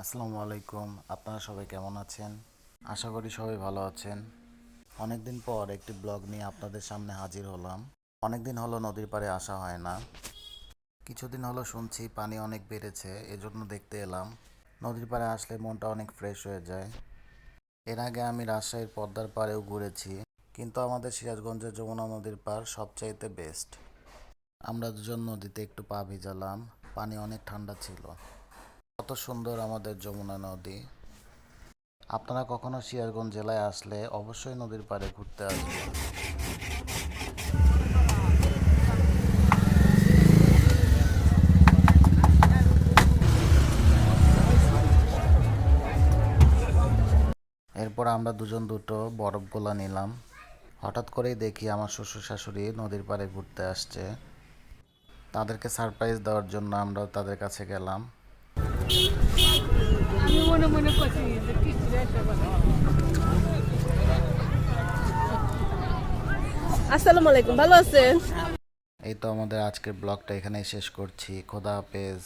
আসসালামু আলাইকুম। আপনারা সবাই কেমন আছেন? আশা করি সবাই ভালো আছেন। অনেকদিন পর একটি ব্লগ নিয়ে আপনাদের সামনে হাজির হলাম। অনেকদিন হলো নদীর পাড়ে আসা হয় না। কিছুদিন হলো শুনছি পানি অনেক বেড়েছে, এজন্য দেখতে এলাম। নদীর পাড়ে আসলে মনটা অনেক ফ্রেশ হয়ে যায়। এর আগে আমি রাজশাহীর পদ্মার পাড়েও ঘুরেছি, কিন্তু আমাদের সিরাজগঞ্জের যমুনা নদীর পাড় সবচাইতে বেস্ট আমরা দুজন নদীতে একটু পা ভিজালাম, পানি অনেক ঠান্ডা ছিল। সুন্দর আমাদের যমুনা নদী। আপনারা কখনো সিরাজগঞ্জ জেলায় আসলে অবশ্যই নদীর পাড়ে ঘুরতে আসবেন। এরপর আমরা দুজন দুটো বরফ গোলা নিলাম। হঠাৎ করেই দেখি আমার শ্বশুর শাশুড়ি নদীর পাড়ে ঘুরতে আসছে। তাদেরকে সারপ্রাইজ দেওয়ার জন্য আমরা তাদের কাছে গেলাম। মনে মনে করছি যে আসসালামু আলাইকুম, ভালো আছেন? এই তো আমাদের আজকের ব্লগটা এখানেই শেষ করছি। খোদা হাফেজ।